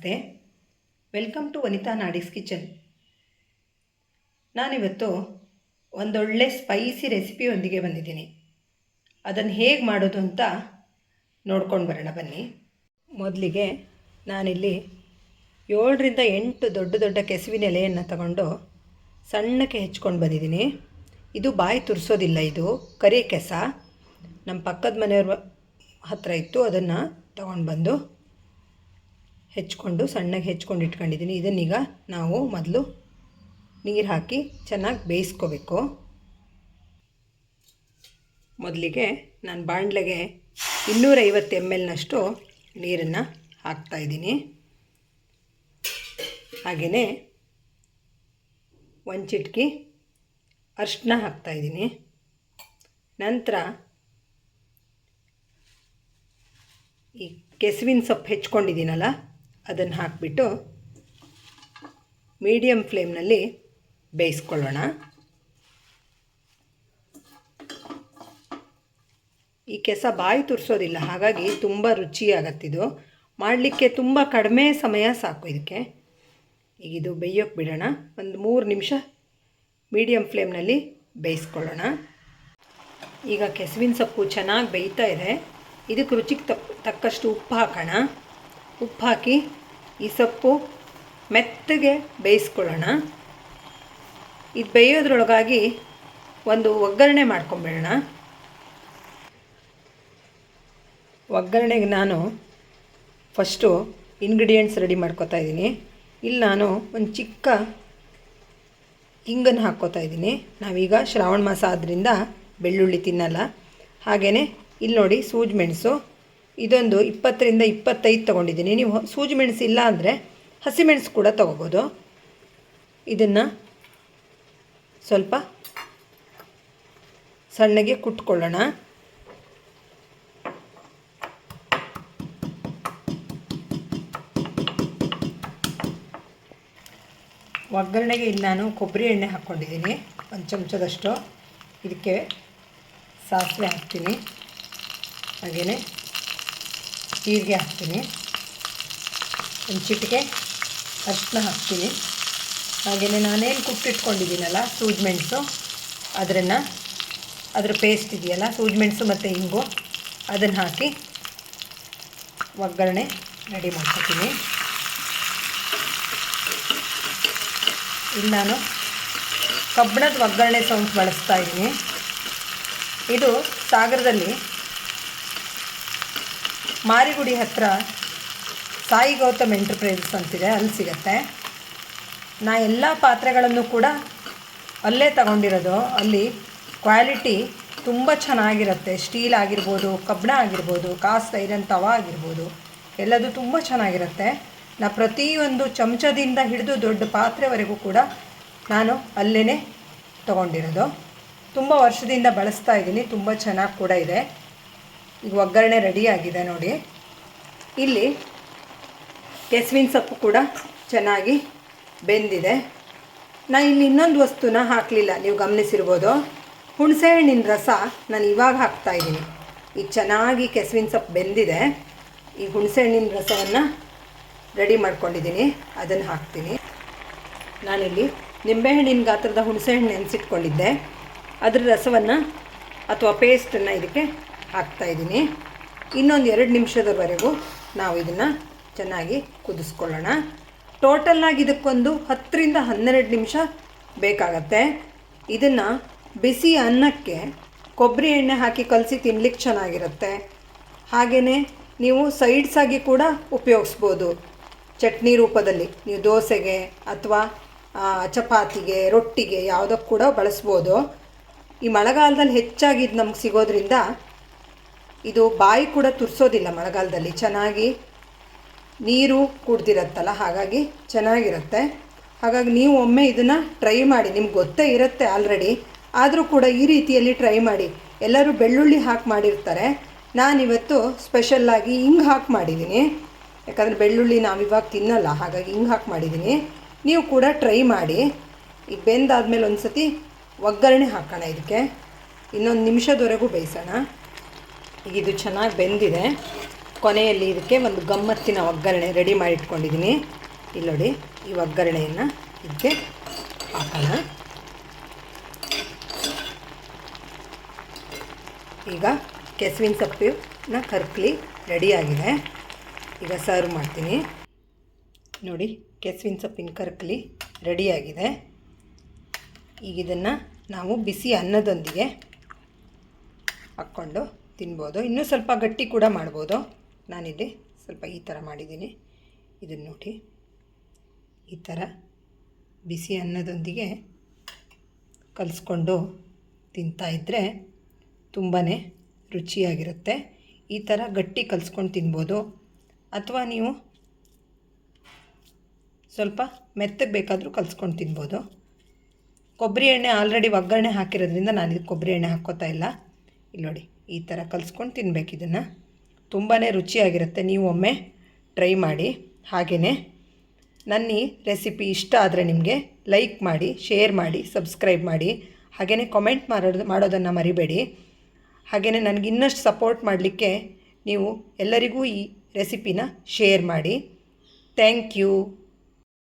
ನಮಸ್ತೆ. Welcome to Vanita Nadig's kitchen. ನಾನಿವತ್ತು ಒಂದೊಳ್ಳೆ ಸ್ಪೈಸಿ ರೆಸಿಪಿಯೊಂದಿಗೆ ಬಂದಿದ್ದೀನಿ. ಅದನ್ನು ಹೇಗೆ ಮಾಡೋದು ಅಂತ ನೋಡ್ಕೊಂಡು ಬರೋಣ ಬನ್ನಿ. ಮೊದಲಿಗೆ ನಾನಿಲ್ಲಿ ಏಳರಿಂದ ಎಂಟು ದೊಡ್ಡ ದೊಡ್ಡ ಕೆಸುವಿನ ಎಲೆಯನ್ನು ತಗೊಂಡು ಸಣ್ಣಕ್ಕೆ ಹೆಚ್ಕೊಂಡು ಬಂದಿದ್ದೀನಿ. ಇದು ಬಾಯಿ ತುರಿಸೋದಿಲ್ಲ ಇದು, ಕರಿ ಕೆಸ. ನಮ್ಮ ಪಕ್ಕದ ಮನೆಯವ್ರ ಹತ್ರ ಇತ್ತು, ಅದನ್ನು ತಗೊಂಡು ಬಂದು ಹೆಚ್ಕೊಂಡು, ಸಣ್ಣಗೆ ಹೆಚ್ಕೊಂಡು ಇಟ್ಕೊಂಡಿದ್ದೀನಿ. ಇದನ್ನೀಗ ನಾವು ಮೊದಲು ನೀರು ಹಾಕಿ ಚೆನ್ನಾಗಿ ಬೇಯಿಸ್ಕೋಬೇಕು. ಮೊದಲಿಗೆ ನಾನು ಬಾಣಲೆಗೆ ಇನ್ನೂರೈವತ್ತು ಎಂ ಎಲ್ನಷ್ಟು ನೀರನ್ನು ಹಾಕ್ತಾಯಿದ್ದೀನಿ ಹಾಗೆಯೇ ಒಂದು ಚಿಟಕಿ ಅರಿಶಿನ ಹಾಕ್ತಾಯಿದ್ದೀನಿ ನಂತರ ಈ ಕೆಸುವಿನ ಸೊಪ್ಪು ಹೆಚ್ಕೊಂಡಿದ್ದೀನಲ್ಲ ಅದನ್ನು ಹಾಕಿಬಿಟ್ಟು ಮೀಡಿಯಮ್ ಫ್ಲೇಮ್ನಲ್ಲಿ ಬೇಯಿಸ್ಕೊಳ್ಳೋಣ. ಈ ಕೆಸ ಬಾಯಿ ತುರಿಸೋದಿಲ್ಲ, ಹಾಗಾಗಿ ತುಂಬ ರುಚಿಯಾಗತ್ತಿದು ಮಾಡಲಿಕ್ಕೆ ತುಂಬ ಕಡಿಮೆ ಸಮಯ ಸಾಕು ಇದಕ್ಕೆ. ಈಗ ಇದು ಬೇಯೋಕ್ಕೆ ಬಿಡೋಣ. ಒಂದು ಮೂರು ನಿಮಿಷ ಮೀಡಿಯಮ್ ಫ್ಲೇಮ್ನಲ್ಲಿ ಬೇಯಿಸ್ಕೊಳ್ಳೋಣ. ಈಗ ಕೆಸುವಿನ ಸೊಪ್ಪು ಚೆನ್ನಾಗಿ ಬೇಯ್ತಾ ಇದೆ. ಇದಕ್ಕೆ ರುಚಿಗೆ ತಕ್ಕ ತಕ್ಕಷ್ಟು ಉಪ್ಪು ಹಾಕೋಣ. ಉಪ್ಪು ಹಾಕಿ ಈ ಸೊಪ್ಪು ಮೆತ್ತಗೆ ಬೇಯಿಸ್ಕೊಳ್ಳೋಣ. ಇದು ಬೇಯೋದ್ರೊಳಗಾಗಿ ಒಂದು ಒಗ್ಗರಣೆ ಮಾಡ್ಕೊಂಬಿಡೋಣ. ಒಗ್ಗರಣೆಗೆ ನಾನು ಫಸ್ಟು ಇಂಗ್ರೀಡಿಯೆಂಟ್ಸ್ ರೆಡಿ ಮಾಡ್ಕೋತಾ ಇದ್ದೀನಿ. ಇಲ್ಲಿ ನಾನು ಒಂದು ಚಿಕ್ಕ ಇಂಗನ್ನು ಹಾಕ್ಕೋತಾ ಇದ್ದೀನಿ. ನಾವೀಗ ಶ್ರಾವಣ ಮಾಸ ಆದ್ದರಿಂದ ಬೆಳ್ಳುಳ್ಳಿ ತಿನ್ನಲ್ಲ. ಹಾಗೆಯೇ ಇಲ್ಲಿ ನೋಡಿ ಸೂಜಿ ಮೆಣಸು ಇದೊಂದು ಇಪ್ಪತ್ತರಿಂದ ಇಪ್ಪತ್ತೈದು ತೊಗೊಂಡಿದ್ದೀನಿ. ನೀವು ಸೂಜಿ ಮೆಣಸು ಇಲ್ಲ ಅಂದರೆ ಹಸಿಮೆಣಸು ಕೂಡ ತೊಗೋಬೋದು. ಇದನ್ನು ಸ್ವಲ್ಪ ಸಣ್ಣಗೆ ಕುಟ್ಕೊಳ್ಳೋಣ. ಒಗ್ಗರಣೆಗೆ ಇಲ್ಲಿ ನಾನು ಕೊಬ್ಬರಿ ಎಣ್ಣೆ ಹಾಕ್ಕೊಂಡಿದ್ದೀನಿ. ಒಂದು ಚಮಚದಷ್ಟು ಇದಕ್ಕೆ ಸಾಸಿವೆ ಹಾಕ್ತೀನಿ. ಹಾಗೆಯೇ ಜೀರಿಗೆ ಹಾಕ್ತೀನಿ. ಒಂದು ಚಿಟಿಕೆ ಅರಿಶಿನ ಹಾಕ್ತೀನಿ. ಹಾಗೆಯೇ ನಾನೇನು ಕುಟ್ಟಿಟ್ಕೊಂಡಿದ್ದೀನಲ್ಲ ಸೂಜಿ ಮೆಣಸು ಅದನ್ನು ಅದರ ಪೇಸ್ಟ್ ಇದೆಯಲ್ಲ, ಸೂಜಿ ಮೆಣಸು ಮತ್ತು ಹಿಂಗು ಅದನ್ನು ಹಾಕಿ ಒಗ್ಗರಣೆ ರೆಡಿ ಮಾಡ್ಕೊತೀನಿ. ಇಲ್ಲಿ ನಾನು ಕಬ್ಬಣದ ಒಗ್ಗರಣೆ ಸೌಂಟ್ ಬಳಸ್ತಾ ಇದ್ದೀನಿ. ಇದು ಸಾಗರದಲ್ಲಿ ಮಾರಿಗುಡಿ ಹತ್ರ ಸಾಯಿ ಗೌತಮ್ ಎಂಟರ್ಪ್ರೈಸಸ್ ಅಂತಿದೆ, ಅಲ್ಲಿ ಸಿಗತ್ತೆ. ನಾ ಎಲ್ಲ ಪಾತ್ರೆಗಳನ್ನು ಕೂಡ ಅಲ್ಲೇ ತಗೊಂಡಿರೋದು. ಅಲ್ಲಿ ಕ್ವಾಲಿಟಿ ತುಂಬ ಚೆನ್ನಾಗಿರುತ್ತೆ. ಸ್ಟೀಲ್ ಆಗಿರ್ಬೋದು, ಕಬ್ಬಣ ಆಗಿರ್ಬೋದು ಕಾಸ್ಟ್ ಐರನ್ ತವ ಆಗಿರ್ಬೋದು, ಎಲ್ಲದು ತುಂಬ ಚೆನ್ನಾಗಿರುತ್ತೆ. ನಾ ಪ್ರತಿಯೊಂದು ಚಮಚದಿಂದ ಹಿಡಿದು ದೊಡ್ಡ ಪಾತ್ರೆವರೆಗೂ ಕೂಡ ನಾನು ಅಲ್ಲೇ ತಗೊಂಡಿರೋದು. ತುಂಬ ವರ್ಷದಿಂದ ಬಳಸ್ತಾ ಇದ್ದೀನಿ. ತುಂಬ ಚೆನ್ನಾಗಿ ಕೂಡ ಇದೆ. ಈಗ ಒಗ್ಗರಣೆ ರೆಡಿಯಾಗಿದೆ ನೋಡಿ. ಇಲ್ಲಿ ಕೆಸುವಿನ ಸೊಪ್ಪು ಕೂಡ ಚೆನ್ನಾಗಿ ಬೆಂದಿದೆ. ನಾನು ಇಲ್ಲಿ ಇನ್ನೊಂದು ವಸ್ತುನ ಹಾಕಲಿಲ್ಲ, ನೀವು ಗಮನಿಸಿರ್ಬೋದು. ಹುಣಸೆಹಣ್ಣಿನ ರಸ ನಾನು ಇವಾಗ ಹಾಕ್ತಾ ಇದ್ದೀನಿ. ಈಗ ಚೆನ್ನಾಗಿ ಕೆಸುವಿನ ಸೊಪ್ಪು ಬೆಂದಿದೆ. ಈ ಹುಣಸೆಹಣ್ಣಿನ ರಸವನ್ನು ರೆಡಿ ಮಾಡ್ಕೊಂಡಿದ್ದೀನಿ, ಅದನ್ನು ಹಾಕ್ತೀನಿ. ನಾನಿಲ್ಲಿ ನಿಂಬೆಹಣ್ಣಿನ ಗಾತ್ರದ ಹುಣಸೆಹಣ್ಣು ನೆನೆಸಿಟ್ಕೊಂಡಿದ್ದೆ. ಅದರ ರಸವನ್ನು ಅಥವಾ ಪೇಸ್ಟನ್ನು ಇದಕ್ಕೆ ಹಾಕ್ತಾಯಿದ್ದೀನಿ ಇನ್ನೊಂದು ಎರಡು ನಿಮಿಷದವರೆಗೂ ನಾವು ಇದನ್ನು ಚೆನ್ನಾಗಿ ಕುದಿಸ್ಕೊಳ್ಳೋಣ. ಟೋಟಲ್ಲಾಗಿ ಇದಕ್ಕೊಂದು ಹತ್ತರಿಂದ ಹನ್ನೆರಡು ನಿಮಿಷ ಬೇಕಾಗತ್ತೆ. ಇದನ್ನು ಬಿಸಿ ಅನ್ನಕ್ಕೆ ಕೊಬ್ಬರಿ ಎಣ್ಣೆ ಹಾಕಿ ಕಲಸಿ ತಿನ್ಲಿಕ್ಕೆ ಚೆನ್ನಾಗಿರುತ್ತೆ. ಹಾಗೆಯೇ ನೀವು ಸೈಡ್ಸಾಗಿ ಕೂಡ ಉಪಯೋಗಿಸ್ಬೋದು. ಚಟ್ನಿ ರೂಪದಲ್ಲಿ ನೀವು ದೋಸೆಗೆ ಅಥವಾ ಚಪಾತಿಗೆ, ರೊಟ್ಟಿಗೆ ಯಾವುದಕ್ಕೆ ಕೂಡ ಬಳಸ್ಬೋದು. ಈ ಮಳೆಗಾಲದಲ್ಲಿ ಹೆಚ್ಚಾಗಿ ಇದು ನಮ್ಗೆ ಸಿಗೋದ್ರಿಂದ ಇದು ಬಾಯಿ ಕೂಡ ತುರಿಸೋದಿಲ್ಲ ಮಳೆಗಾಲದಲ್ಲಿ. ಚೆನ್ನಾಗಿ ನೀರು ಕುಡ್ದಿರತ್ತಲ್ಲ, ಹಾಗಾಗಿ ಚೆನ್ನಾಗಿರುತ್ತೆ. ಹಾಗಾಗಿ ನೀವು ಒಮ್ಮೆ ಇದನ್ನು ಟ್ರೈ ಮಾಡಿ, ನಿಮ್ಗೆ ಗೊತ್ತೇ ಇರುತ್ತೆ ಆಲ್ರೆಡಿ ಆದರೂ ಕೂಡ ಈ ರೀತಿಯಲ್ಲಿ ಟ್ರೈ ಮಾಡಿ. ಎಲ್ಲರೂ ಬೆಳ್ಳುಳ್ಳಿ ಹಾಕಿ ಮಾಡಿರ್ತಾರೆ. ನಾನಿವತ್ತು ಸ್ಪೆಷಲ್ಲಾಗಿ ಹಿಂಗೆ ಹಾಕಿ ಮಾಡಿದ್ದೀನಿ ಯಾಕಂದರೆ ಬೆಳ್ಳುಳ್ಳಿ ನಾವಿವಾಗ ತಿನ್ನಲ್ಲ, ಹಾಗಾಗಿ ಹಿಂಗೆ ಹಾಕಿ ಮಾಡಿದ್ದೀನಿ ನೀವು ಕೂಡ ಟ್ರೈ ಮಾಡಿ. ಈಗ ಬೆಂದಾದ್ಮೇಲೆ ಒಂದು ಸತಿ ಒಗ್ಗರಣೆ ಹಾಕೋಣ ಇದಕ್ಕೆ. ಇನ್ನೊಂದು ನಿಮಿಷದವರೆಗೂ ಬೇಯಿಸೋಣ. ಈಗ ಇದು ಚೆನ್ನಾಗಿ ಬೆಂದಿದೆ. ಕೊನೆಯಲ್ಲಿ ಇದಕ್ಕೆ ಒಂದು ಗಮ್ಮತ್ತಿನ ಒಗ್ಗರಣೆ ರೆಡಿ ಮಾಡಿ ಇಟ್ಕೊಂಡಿದ್ದೀನಿ. ಇಲ್ಲಿ ನೋಡಿ, ಈ ಒಗ್ಗರಣೆಯನ್ನು ಇದಕ್ಕೆ ಹಾಕೋಣ. ಈಗ ಕೆಸುವಿನ ಸೊಪ್ಪಿನ ಕರ್ಕಲಿ ರೆಡಿಯಾಗಿದೆ ಈಗ ಸರ್ವ್ ಮಾಡ್ತೀನಿ. ನೋಡಿ, ಕೆಸುವಿನ ಸೊಪ್ಪಿನ ಕರ್ಕಲಿ ರೆಡಿಯಾಗಿದೆ ಈಗ ಇದನ್ನು ನಾವು ಬಿಸಿ ಅನ್ನದೊಂದಿಗೆ ಹಾಕ್ಕೊಂಡು ತಿನ್ಬೋದು. ಇನ್ನೂ ಸ್ವಲ್ಪ ಗಟ್ಟಿ ಕೂಡ ಮಾಡ್ಬೋದು. ನಾನಿಲ್ಲಿ ಸ್ವಲ್ಪ ಈ ಥರ ಮಾಡಿದ್ದೀನಿ. ಇದನ್ನು ನೋಡಿ. ಈ ಥರ ಬಿಸಿ ಅನ್ನದೊಂದಿಗೆ ಕಲಿಸ್ಕೊಂಡು ತಿಂತಾಯಿದ್ರೆ ತುಂಬಾ ರುಚಿಯಾಗಿರುತ್ತೆ. ಈ ಥರ ಗಟ್ಟಿ ಕಲಿಸ್ಕೊಂಡು ತಿನ್ಬೋದು. ಅಥವಾ ನೀವು ಸ್ವಲ್ಪ ಮೆತ್ತಗೆ ಬೇಕಾದರೂ ಕಲಿಸ್ಕೊಂಡು ತಿನ್ಬೋದು. ಕೊಬ್ಬರಿ ಎಣ್ಣೆ ಆಲ್ರೆಡಿ ಒಗ್ಗರಣೆ ಹಾಕಿರೋದ್ರಿಂದ ನಾನು ಕೊಬ್ಬರಿ ಎಣ್ಣೆ ಹಾಕ್ಕೋತಾ ಇಲ್ಲ. ಇಲ್ಲಿ ನೋಡಿ. ಈ ಥರ ಕಲಿಸ್ಕೊಂಡು ತಿನ್ಬೇಕು ಇದನ್ನು. ತುಂಬಾ ರುಚಿಯಾಗಿರುತ್ತೆ. ನೀವು ಒಮ್ಮೆ ಟ್ರೈ ಮಾಡಿ. ಹಾಗೆಯೇ ನನ್ನ ಈ ರೆಸಿಪಿ ಇಷ್ಟ ಆದರೆ ನಿಮಗೆ ಲೈಕ್ ಮಾಡಿ, ಶೇರ್ ಮಾಡಿ, ಸಬ್ಸ್ಕ್ರೈಬ್ ಮಾಡಿ. ಹಾಗೆಯೇ ಕಾಮೆಂಟ್ ಮಾಡೋದು, ಮಾಡೋದನ್ನು ಮರಿಬೇಡಿ. ಹಾಗೆಯೇ ನನಗೆ ಇನ್ನಷ್ಟು ಸಪೋರ್ಟ್ ಮಾಡಲಿಕ್ಕೆ ನೀವು ಎಲ್ಲರಿಗೂ ಈ ರೆಸಿಪಿನ ಶೇರ್ ಮಾಡಿ. Thank you.